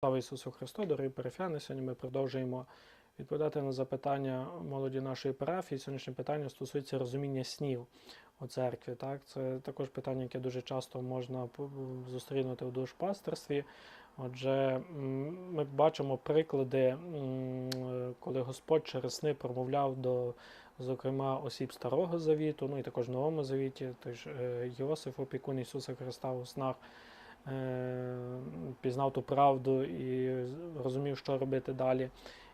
Слава Ісусу Христу, дорогі парафіяни. Сьогодні ми продовжуємо відповідати на запитання молоді нашої парафії. Сьогоднішнє питання стосується розуміння снів у церкві. Так? Це також питання, яке дуже часто можна зустрінути в душпастерстві. Отже, ми бачимо приклади, коли Господь через сни промовляв до, зокрема, осіб Старого Завіту, ну і також Новому Завіті, тож е, Йосиф, опікун Ісуса Христа у снах е, пізнав ту правду і розумів, що робити далі,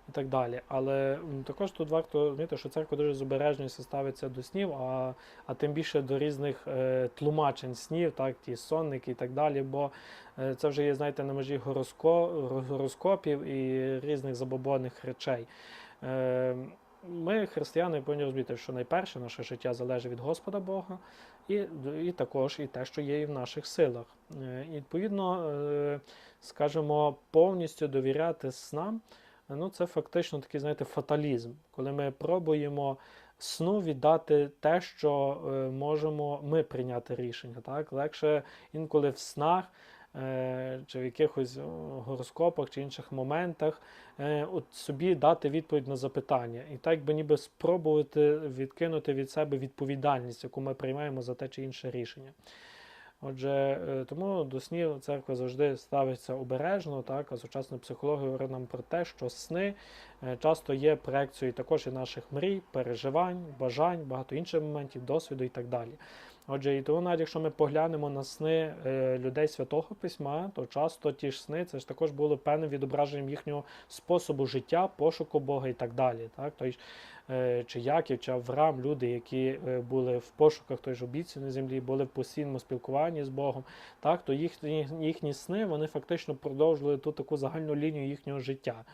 і так далі. Але також тут варто розуміти, що церква дуже з ставиться до снів, а, а тим більше до різних е, тлумачень снів, так, ті сонники і так далі. Бо е, це вже є, знаєте, на межі гороско, гороскопів і різних забобонних речей. Е, ми, християни, повинні розуміти, що найперше наше життя залежить від Господа Бога, і, і також і те, що є і в наших силах. Е, І відповідно, е, скажімо, повністю довіряти снам, ну це фактично такий, знаєте, фаталізм, коли ми пробуємо сну віддати те, що е, можемо ми прийняти рішення. Так? Легше інколи в снах. Е, Чи в якихось гороскопах чи інших моментах е, от собі дати відповідь на запитання, і так би ніби спробувати відкинути від себе відповідальність, яку ми приймаємо за те чи інше рішення. Отже, е, тому до снів церква завжди ставиться обережно, так, а сучасна психологія говорить нам про те, що сни е, часто є проекцією також і наших мрій, переживань, бажань, багато інших моментів, досвіду і так далі. Отже, і тому навіть якщо ми поглянемо на сни е, людей святого письма, то часто ті ж сни це ж також було певним відображенням їхнього способу життя, пошуку Бога і так далі. Так? Ж, е, чи Яків, чи Авраам, люди, які е, були в пошуках той ж обіцяної землі, були в постійному спілкуванні з Богом, так? то їхні, їхні сни вони фактично продовжували ту таку загальну лінію їхнього життя.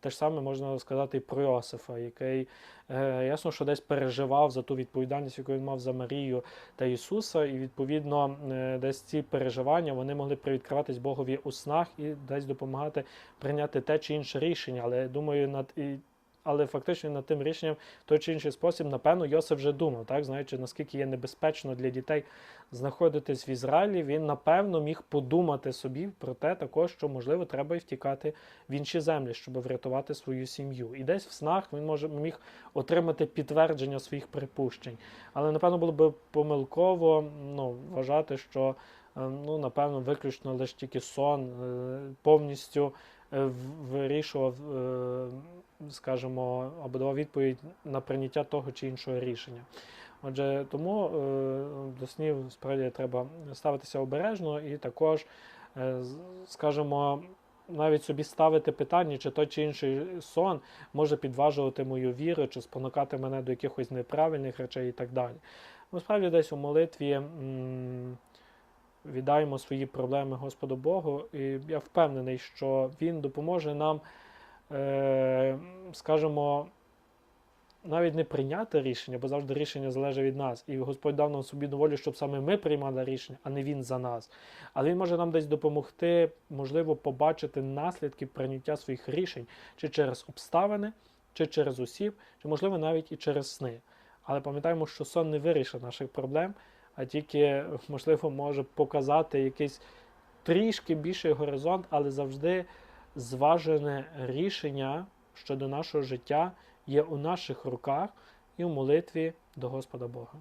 Те ж саме можна сказати і про Йосифа, який е, ясно, що десь переживав за ту відповідальність, яку він мав за Марію та Ісуса, і відповідно е, десь ці переживання вони могли привідкриватись Богові у снах і десь допомагати прийняти те чи інше рішення. Але я думаю, над і. Але фактично над тим рішенням в той чи інший спосіб, напевно, Йосиф вже думав, так знаючи, наскільки є небезпечно для дітей знаходитись в Ізраїлі, він напевно міг подумати собі про те, також, що можливо треба і втікати в інші землі, щоб врятувати свою сім'ю. І десь в снах він може міг отримати підтвердження своїх припущень. Але напевно було б помилково ну, вважати, що е, ну, напевно виключно лише тільки сон е, повністю вирішував, е, скажімо, або давав відповідь на прийняття того чи іншого рішення. Отже, тому е, до снів справді треба ставитися обережно і також, е, скажімо, навіть собі ставити питання, чи той чи інший сон може підважувати мою віру, чи спонукати мене до якихось неправильних речей і так далі. Насправді, десь у молитві м, віддаємо свої проблеми Господу Богу, і я впевнений, що Він допоможе нам, е, скажімо, навіть не прийняти рішення, бо завжди рішення залежить від нас. І Господь дав нам собі волю, щоб саме ми приймали рішення, а не Він за нас. Але Він може нам десь допомогти, можливо, побачити наслідки прийняття своїх рішень чи через обставини, чи через осіб, чи, можливо, навіть і через сни. Але пам'ятаємо, що сон не вирішить наших проблем, а тільки, можливо, може показати якийсь трішки більший горизонт, але завжди зважене рішення щодо нашого життя є у наших руках і у молитві до Господа Бога.